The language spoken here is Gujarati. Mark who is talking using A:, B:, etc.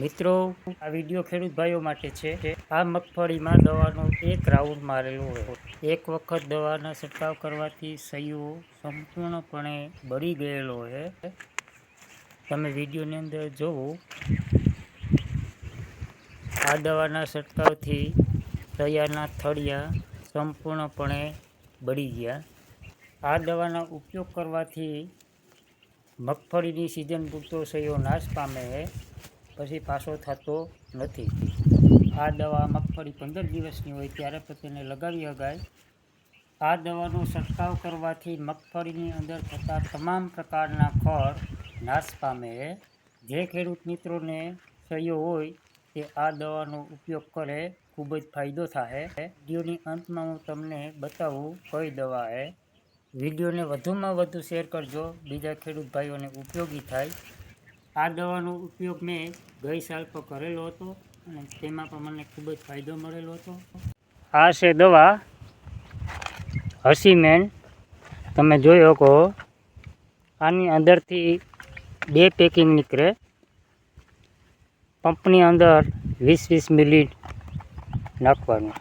A: મિત્રો, આ વીડિયો ખેડૂત ભાઈઓ માટે છે આ મગફળીમાં દવાનો એક રાઉન્ડ મારેલો હોય એક વખત દવાના છંટકાવ કરવાથી સહીઓ સંપૂર્ણપણે બળી ગયેલો છે. તમે વિડીયોની અંદર જોવો. આ દવાના છંટકાવથી સૈયાના થળિયા સંપૂર્ણપણે બળી ગયા. આ દવાનો ઉપયોગ કરવાથી મગફળીની સિઝન પૂરતો સહીઓ નાશ પામે છે. પછી પાછો થતો નથી. આ દવા મગફળી પંદર દિવસની હોય ત્યારે પણ તેને લગાવી શકાય આ દવાનો છંટકાવ કરવાથી મગફળીની અંદર થતા તમામ પ્રકારના ખર નાશ પામે. જે ખેડૂત મિત્રોને સહયો હોય તે આ દવાનો ઉપયોગ કરે, ખૂબ જ ફાયદો થાય. વિડીયોની અંતમાં હું તમને બતાવું કઈ દવા છે વિડીયોને વધુમાં વધુ શેર કરજો. બીજા ખેડૂત ભાઈઓને ઉપયોગી થાય. આ દવાનો ઉપયોગ મેં ગઈ સાલ પર કરેલો હતો અને તેમાં પણ મને ખૂબ જ ફાયદો મળેલો હતો. આ છે દવા હસીમેન. તમે જોઈ શકો, આની અંદરથી બે પેકિંગ નીકળે. પંપની અંદર વીસ વીસ મિલી નાખવાનું.